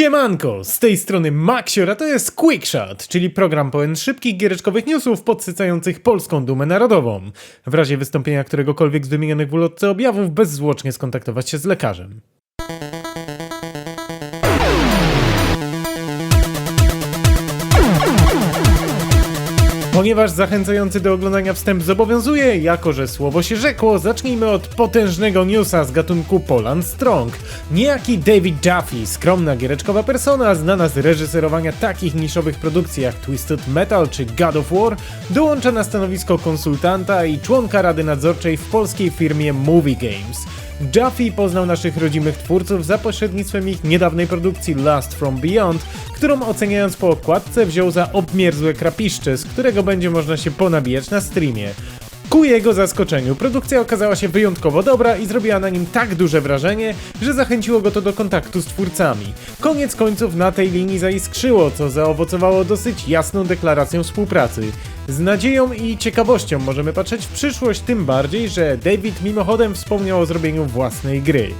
Siemanko, z tej strony Maxior, a to jest Quickshot, czyli program pełen szybkich giereczkowych newsów podsycających polską dumę narodową. W razie wystąpienia któregokolwiek z wymienionych w ulotce objawów bezzwłocznie skontaktować się z lekarzem. Ponieważ zachęcający do oglądania wstęp zobowiązuje, jako że słowo się rzekło, zacznijmy od potężnego newsa z gatunku Poland Strong. Niejaki David Duffy, skromna giereczkowa persona, znana z reżyserowania takich niszowych produkcji jak Twisted Metal czy God of War, dołącza na stanowisko konsultanta i członka rady nadzorczej w polskiej firmie Movie Games. Duffy poznał naszych rodzimych twórców za pośrednictwem ich niedawnej produkcji Last From Beyond, którą oceniając po okładce wziął za obmierzłe krapiszcze, z którego będzie można się ponabijać na streamie. Ku jego zaskoczeniu, produkcja okazała się wyjątkowo dobra i zrobiła na nim tak duże wrażenie, że zachęciło go to do kontaktu z twórcami. Koniec końców na tej linii zaiskrzyło, co zaowocowało dosyć jasną deklaracją współpracy. Z nadzieją i ciekawością możemy patrzeć w przyszłość, tym bardziej, że David mimochodem wspomniał o zrobieniu własnej gry.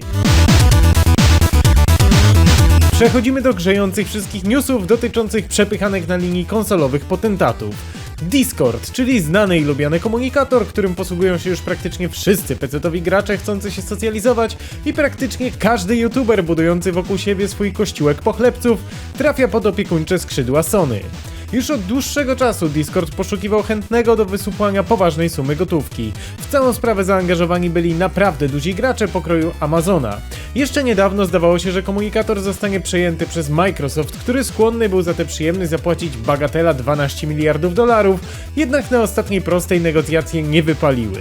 Przechodzimy do grzejących wszystkich newsów dotyczących przepychanek na linii konsolowych potentatów. Discord, czyli znany i lubiany komunikator, którym posługują się już praktycznie wszyscy pecetowi gracze chcący się socjalizować i praktycznie każdy youtuber budujący wokół siebie swój kościółek pochlebców trafia pod opiekuńcze skrzydła Sony. Już od dłuższego czasu Discord poszukiwał chętnego do wysupłania poważnej sumy gotówki. W całą sprawę zaangażowani byli naprawdę duzi gracze pokroju Amazona. Jeszcze niedawno zdawało się, że komunikator zostanie przejęty przez Microsoft, który skłonny był za te przyjemność zapłacić bagatela 12 miliardów dolarów, jednak na ostatniej prostej negocjacje nie wypaliły.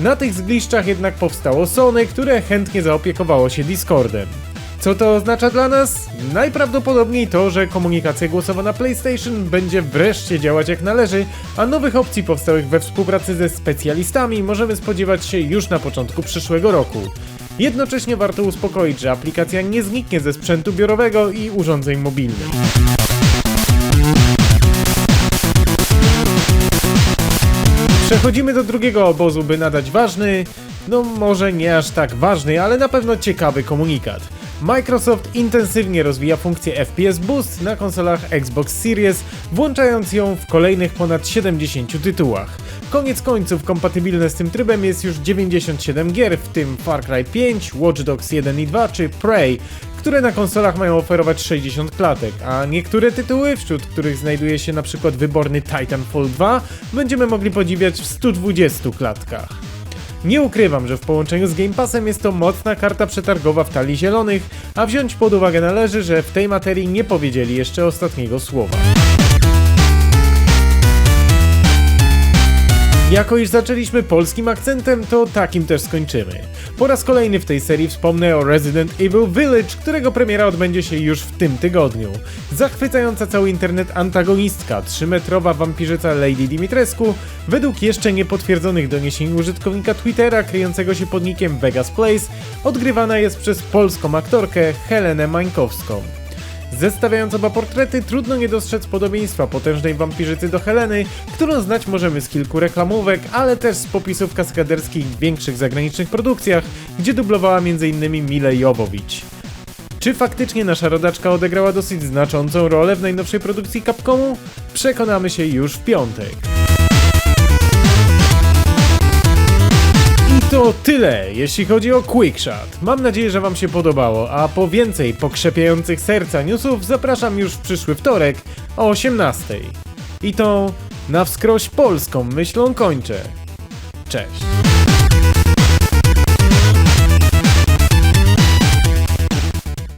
Na tych zgliszczach jednak powstało Sony, które chętnie zaopiekowało się Discordem. Co to oznacza dla nas? Najprawdopodobniej to, że komunikacja głosowa na PlayStation będzie wreszcie działać jak należy, a nowych opcji powstałych we współpracy ze specjalistami możemy spodziewać się już na początku przyszłego roku. Jednocześnie warto uspokoić, że aplikacja nie zniknie ze sprzętu biurowego i urządzeń mobilnych. Przechodzimy do drugiego obozu, by nadać ważny, no może nie aż tak ważny, ale na pewno ciekawy komunikat. Microsoft intensywnie rozwija funkcję FPS Boost na konsolach Xbox Series, włączając ją w kolejnych ponad 70 tytułach. Koniec końców kompatybilne z tym trybem jest już 97 gier, w tym Far Cry 5, Watch Dogs 1 i 2 czy Prey, które na konsolach mają oferować 60 klatek, a niektóre tytuły, wśród których znajduje się przykład wyborny Titanfall 2, będziemy mogli podziwiać w 120 klatkach. Nie ukrywam, że w połączeniu z Game Passem jest to mocna karta przetargowa w talii zielonych, a wziąć pod uwagę należy, że w tej materii nie powiedzieli jeszcze ostatniego słowa. Jako iż zaczęliśmy polskim akcentem, to takim też skończymy. Po raz kolejny w tej serii wspomnę o Resident Evil Village, którego premiera odbędzie się już w tym tygodniu. Zachwycająca cały internet antagonistka, 3-metrowa wampirzyca Lady Dimitrescu, według jeszcze niepotwierdzonych doniesień użytkownika Twittera kryjącego się pod nickiem Vegas Place, odgrywana jest przez polską aktorkę Helenę Mańkowską. Zestawiając oba portrety, trudno nie dostrzec podobieństwa potężnej wampirzycy do Heleny, którą znać możemy z kilku reklamówek, ale też z popisów kaskaderskich w większych zagranicznych produkcjach, gdzie dublowała m.in. Mile Jowowicz. Czy faktycznie nasza rodaczka odegrała dosyć znaczącą rolę w najnowszej produkcji Capcomu? Przekonamy się już w piątek. To tyle, jeśli chodzi o Quickshot. Mam nadzieję, że Wam się podobało, a po więcej pokrzepiających serca newsów zapraszam już w przyszły wtorek o 18. I tą na wskroś polską myślą kończę. Cześć.